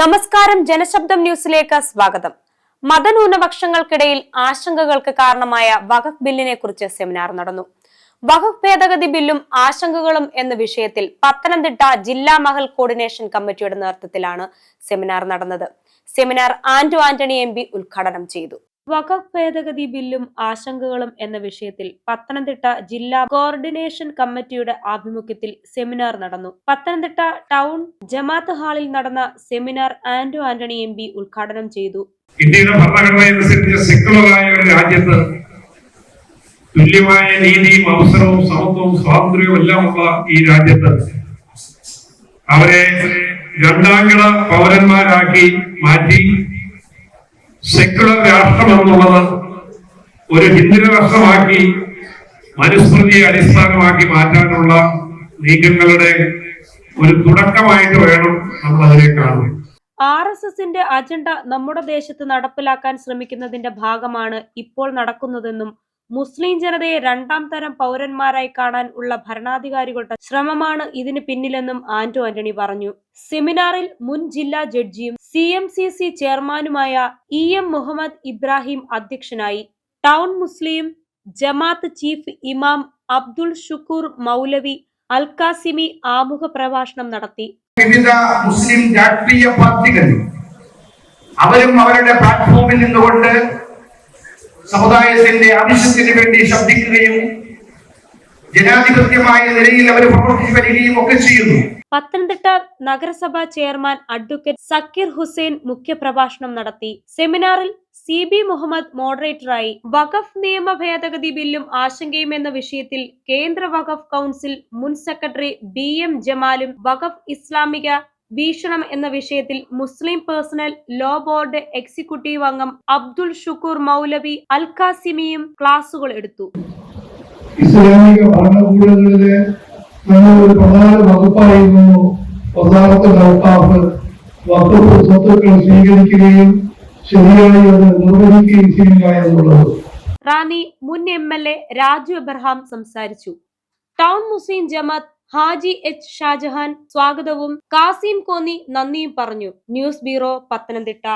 നമസ്കാരം ജനശബ്ദം ന്യൂസിലേക്ക് സ്വാഗതം. മതന്യൂനപക്ഷങ്ങൾക്കിടയിൽ ആശങ്കകൾക്ക് കാരണമായ വഖഫ് ബില്ലിനെ കുറിച്ച് സെമിനാർ നടന്നു. വഖഫ് ഭേദഗതി ബില്ലും ആശങ്കകളും എന്ന വിഷയത്തിൽ പത്തനംതിട്ട ജില്ലാ മഹൽ കോർഡിനേഷൻ കമ്മിറ്റിയുടെ നേതൃത്വത്തിലാണ് സെമിനാർ നടന്നത്. സെമിനാർ ആന്റോ ആന്റണി എം ഉദ്ഘാടനം ചെയ്തു. വഖഫ് ഭേദഗതി ബില്ലും ആശങ്കകളും എന്ന വിഷയത്തിൽ പത്തനംതിട്ട ജില്ലാ കോർഡിനേഷൻ കമ്മിറ്റിയുടെ ആഭിമുഖ്യത്തിൽ സെമിനാർ നടന്നു. പത്തനംതിട്ട ടൗൺ ജമാത്ത് ഹാളിൽ നടന്ന seminar Anto Antony M P ഉദ്ഘാടനം ചെയ്തു. ഇന്ത്യയുടെ ഭരണഘടനയനുസരിച്ച് സെക്കുലറായ ഒരു രാജ്യത്ത് തുല്യമായ നീതിയും അവസരവും സമത്വവും സ്വാതന്ത്ര്യവും എല്ലാം ഉള്ള ഈ രാജ്യത്ത് അവരെ രണ്ടാംകിട പൗരന്മാരാക്കി മാറ്റി സെക്കുലർ രാഷ്ട്രം എന്നുള്ളത് ഒരു ഹിന്ദു രാഷ്ട്രമാക്കി മനുസ്മൃതിയെ അടിസ്ഥാനമാക്കി മാറ്റാനുള്ള നീക്കങ്ങളുടെ ഒരു തുടക്കമായിട്ട് വേണം നമ്മൾ അതിനെ കാണുന്നത്. ആർ എസ് എസിന്റെ അജണ്ട നമ്മുടെ ദേശത്ത് നടപ്പിലാക്കാൻ ശ്രമിക്കുന്നതിന്റെ ഭാഗമാണ് ഇപ്പോൾ നടക്കുന്നതെന്നും മുസ്ലിം ജനതയെ രണ്ടാം തരം പൗരന്മാരായി കാണാൻ ഉള്ള ഭരണാധികാരികളുടെ ശ്രമമാണ് ഇതിന് പിന്നിലെന്നും ആന്റോ ആന്റണി പറഞ്ഞു. സെമിനാറിൽ മുൻ ജില്ലാ ജഡ്ജിയും സി എം സി സി ചെയർമാനുമായ ഇ എം മുഹമ്മദ് ഇബ്രാഹിം അധ്യക്ഷനായി. ടൗൺ മുസ്ലിം ജമാത്ത് ചീഫ് ഇമാം അബ്ദുൾ ഷുക്കൂർ മൗലവി അൽകാസിമി ആമുഖ പ്രഭാഷണം നടത്തി. വിവിധ മുസ്ലിം രാഷ്ട്രീയ പാർട്ടികൾ അവരും അവരുടെ പ്ലാറ്റ്ഫോമിൽ നിന്നുകൊണ്ട് സമുദായത്തിന്റെ ആവശ്യത്തിന് വേണ്ടി ശബ്ദിക്കുകയും ജനാധിപത്യമായ നിലയിൽ അവർ പ്രവർത്തിച്ചു വരികയും ഒക്കെ ചെയ്യുന്നു. പത്തനംതിട്ട നഗരസഭാ ചെയർമാൻ അഡ്വക്കേറ്റ് സക്കീർ ഹുസൈൻ മുഖ്യപ്രഭാഷണം നടത്തി. സെമിനാറിൽ സി ബി മുഹമ്മദ് മോഡറേറ്ററായി വഖഫ് നിയമ ഭേദഗതി ബില്ലും ആശങ്കയും എന്ന വിഷയത്തിൽ കേന്ദ്ര വഖഫ് കൗൺസിൽ മുൻ സെക്രട്ടറി ബി എം ജമാലും വഖഫ് ഇസ്ലാമിക വീക്ഷണം എന്ന വിഷയത്തിൽ Muslim personal law board executive അംഗം അബ്ദുൾ ഷുക്കൂർ മൗലവി അൽ ഖാസിമിയും ക്ലാസുകൾ എടുത്തു. ഇസ്ലാമിക ഭരണകൂടങ്ങളിലെ ഒരു പ്രധാന വകുപ്പായിരുന്നു സ്വത്തുക്കൾ സ്വീകരിക്കുകയും ശരിയായി അത് നിർവഹിക്കുകയും ചെയ്യുക എന്നുള്ളത്. റാന്നി മുൻ M L A Raju Abraham സംസാരിച്ചു. ടൗൺ മുസ്ലിം ജമാത്ത് ഹാജി എച്ച് ഷാജഹാൻ സ്വാഗതവും. കാസിം കോന്നി നന്ദിയും പറഞ്ഞു. News bureau Pathanamthitta.